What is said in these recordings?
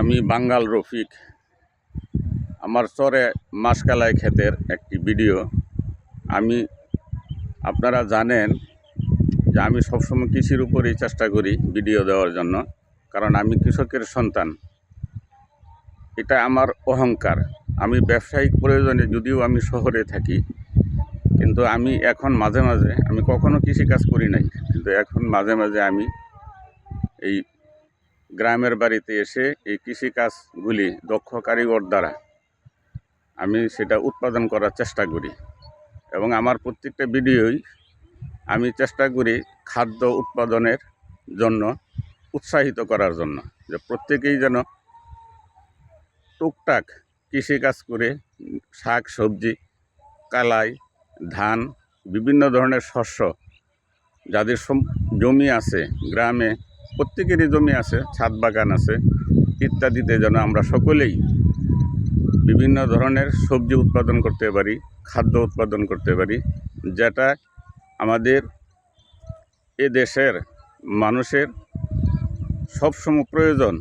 আমি বাঙ্গাল রফিক। আমার চরে মাসকালাই ক্ষেতের একটি ভিডিও। আমি, আপনারা জানেন যে আমি সবসময় কৃষির উপরেই চেষ্টা করি ভিডিও দেওয়ার জন্য, কারণ আমি কৃষকের সন্তান। এটা আমার অহংকার। আমি ব্যবসায়িক প্রয়োজনে যদিও আমি শহরে থাকি, কিন্তু আমি এখন মাঝে মাঝে, আমি কখনো কৃষিকাজ করি নাই, কিন্তু এখন মাঝে মাঝে আমি এই গ্রামের বাড়িতে এসে এই কৃষিকাজগুলি দক্ষ কারিগর দ্বারা আমি সেটা উৎপাদন করার চেষ্টা করি। এবং আমার প্রত্যেকটা ভিডিওই আমি চেষ্টা করি খাদ্য উৎপাদনের জন্য উৎসাহিত করার জন্য, যে প্রত্যেকেই যেন টুকটাক কৃষিকাজ করে শাক, সবজি, কালাই, ধান, বিভিন্ন ধরনের শস্য যাদের জমি আছে গ্রামে প্রত্যেকেরই জমি আছে, ছাদ বাগান আছে, ইত্যাদিতে যেন আমরা সকলেই বিভিন্ন ধরনের সবজি উৎপাদন করতে পারি, খাদ্য উৎপাদন করতে পারি, যেটা আমাদের এ দেশের মানুষের সবসময় প্রয়োজন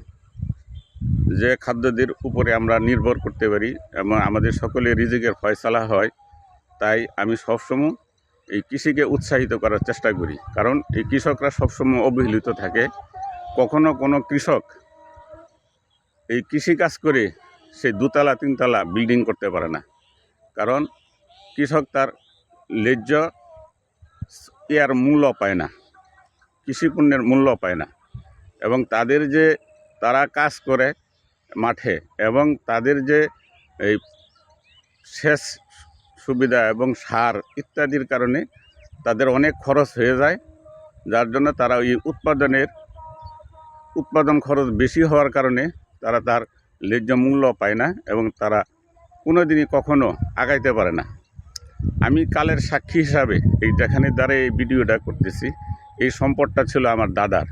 যে খাদ্যদের উপরে আমরা নির্ভর করতে পারি এবং আমাদের সকলে রিজিকের ফয়সালা হয়। তাই আমি সবসময় এই কৃষিকে উৎসাহিত করার চেষ্টা করি। কারণ এই কৃষকরা সবসময় অবহেলিত থাকে। কখনো কোনো কৃষক এই কৃষিকাজ করে সে দুতলা, তিনতলা বিল্ডিং করতে পারে না। কারণ কৃষক তার ন্যায্য ইয়ার মূল্য পায় না। কৃষিপণ্যের মূল্য পায় না। এবং তাদের যে তারা কাজ করে মাঠে এবং তাদের যে এই সেচ সুবিধা এবং সার ইত্যাদির কারণে তাদের অনেক খরচ হয়ে যায়। যার জন্য তারা ওই উৎপাদনের, উৎপাদন খরচ বেশি হওয়ার কারণে তারা তার ন্যায্য মূল্য পায় না এবং তারা কোনো দিনই কখনো আগাইতে পারে না। আমি কালের সাক্ষী হিসাবে এই যেখানে দ্বারা এই ভিডিওটা করতেছি। এই সম্পদটা ছিল আমার দাদার।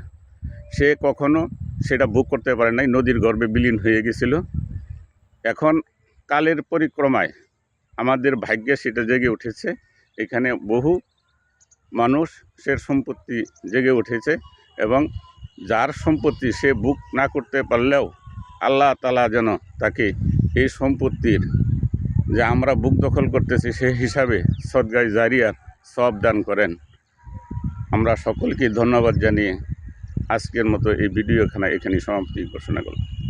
সে কখনো সেটা ভোগ করতে পারে নাই, নদীর গর্ভে বিলীন হয়ে গেছিল। এখন কালের পরিক্রমায় আমাদের ভাগ্যে সেটা জেগে উঠেছে। এখানে বহু মানুষের সম্পত্তি জেগে উঠেছে এবং যার সম্পত্তি সে বুক না করতে পারলেও আল্লাহ তালা যেন তাকে এই সম্পত্তির যে আমরা বুক দখল করতেছি, সে হিসাবে সদগাই জারিয়ার সব দান করেন। আমরা সকলকে ধন্যবাদ জানিয়ে আজকের মতো এই ভিডিওখানা এখানে সমাপ্তি ঘোষণা করলাম।